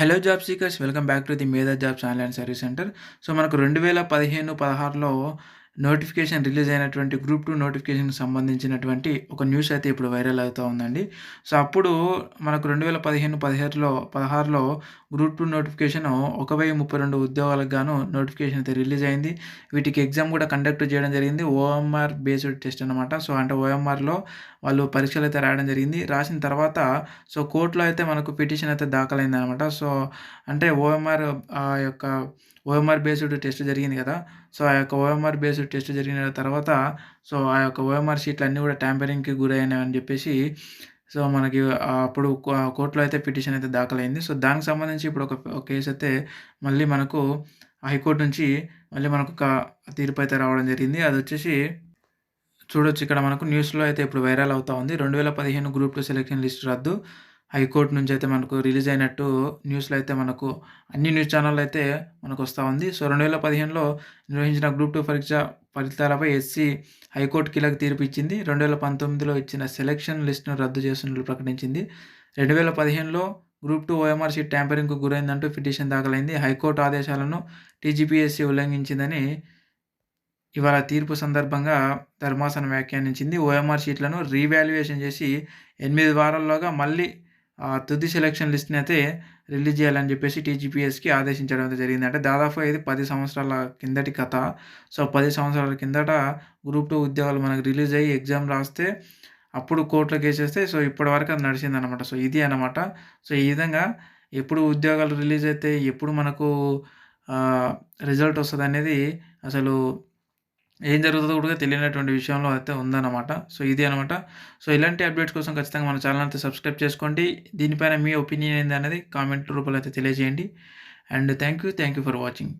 Hello job seekers welcome back to the Medha jobs online service centre so మనకు రెండు వేల పదిహేను పదహారులో నోటిఫికేషన్ రిలీజ్ అయినటువంటి గ్రూప్ టూ నోటిఫికేషన్కి సంబంధించినటువంటి ఒక న్యూస్ అయితే ఇప్పుడు వైరల్ అవుతూ ఉందండి. సో అప్పుడు మనకు రెండు వేల పదిహేను పదిహేడులో పదహారులో గ్రూప్ టూ నోటిఫికేషన్ ఒక వెయ్యి ముప్పై రెండు ఉద్యోగాలకు గాను నోటిఫికేషన్ అయితే రిలీజ్ అయింది. వీటికి ఎగ్జామ్ కూడా కండక్ట్ చేయడం జరిగింది. ఓఎంఆర్ బేస్డ్ టెస్ట్ అనమాట సో అంటే ఓఎంఆర్లో వాళ్ళు పరీక్షలు అయితే రాయడం జరిగింది. రాసిన తర్వాత సో కోర్టులో అయితే మనకు పిటిషన్ అయితే దాఖలైంది అనమాట సో అంటే ఓఎంఆర్ ఆ యొక్క ఓఎంఆర్ బేస్డ్ టెస్ట్ జరిగింది కదా. సో ఆ యొక్క ఓఎంఆర్ బేస్డ్ టెస్ట్ జరిగిన తర్వాత సో ఆ యొక్క ఓఎంఆర్ షీట్లు అన్నీ కూడా ట్యాంపరింగ్కి గురైనాయి అని చెప్పేసి సో మనకి అప్పుడు కోర్టులో అయితే పిటిషన్ అయితే దాఖలైంది. సో దానికి సంబంధించి ఇప్పుడు ఒక కేసు అయితే మళ్ళీ మనకు హైకోర్టు నుంచి మళ్ళీ మనకు ఒక తీర్పు అయితే రావడం జరిగింది. అది వచ్చేసి చూడొచ్చు. ఇక్కడ మనకు న్యూస్లో అయితే ఇప్పుడు వైరల్ అవుతా ఉంది. రెండు వేల పదిహేను గ్రూప్ టూ సెలెక్షన్ లిస్ట్ రద్దు. హైకోర్టు నుంచి అయితే మనకు రిలీజ్ అయినట్టు న్యూస్లో అయితే మనకు అన్ని న్యూస్ ఛానల్ అయితే మనకు వస్తూ ఉంది. సో రెండు వేల పదిహేనులో నిర్వహించిన గ్రూప్ టూ పరీక్ష ఫలితాలపై ఎస్సీ హైకోర్టు కీలక తీర్పు ఇచ్చింది. రెండు వేల పంతొమ్మిదిలో ఇచ్చిన సెలక్షన్ లిస్టును రద్దు చేస్తున్నట్లు ప్రకటించింది. రెండు వేల పదిహేనులో గ్రూప్ టూ ఓఎంఆర్ సీట్ ట్యాంపరింగ్కు గురైందంటూ పిటిషన్ దాఖలైంది. హైకోర్టు ఆదేశాలను టీజీపీఎస్సీ ఉల్లంఘించిందని ఇవాళ తీర్పు సందర్భంగా ధర్మాసనం వ్యాఖ్యానించింది. ఓఎంఆర్ షీట్లను రీవాల్యుయేషన్ చేసి ఎనిమిది వారాల్లోగా మళ్ళీ తుది సెలక్షన్ లిస్ట్ని అయితే రిలీజ్ చేయాలని చెప్పేసి టీజీపీఎస్కి ఆదేశించడం అయితే జరిగింది అంటే దాదాపు ఇది పది సంవత్సరాల కిందటి కథ. సో పది సంవత్సరాల కిందట గ్రూప్ టూ ఉద్యోగాలు మనకు రిలీజ్ అయ్యి ఎగ్జామ్ రాస్తే అప్పుడు కోర్టులో కేసేస్తే సో ఇప్పటి వరకు అది నడిచింది అనమాట సో ఇది అనమాట సో ఈ విధంగా ఎప్పుడు ఉద్యోగాలు రిలీజ్ అయితే ఎప్పుడు మనకు రిజల్ట్ వస్తుంది అనేది అసలు ఏం జరుగుతుందో కూడా తెలియనటువంటి విషయంలో అయితే ఉందన్నమాట. సో ఇది అనమాట సో ఇలాంటి అప్డేట్స్ కోసం ఖచ్చితంగా మన ఛానల్ అయితే సబ్స్క్రైబ్ చేసుకోండి. దీనిపైన మీ ఒపీనియన్ ఏంది అనేది కామెంట్ రూపంలో అయితే తెలియజేయండి. And thank you. Thank you for watching.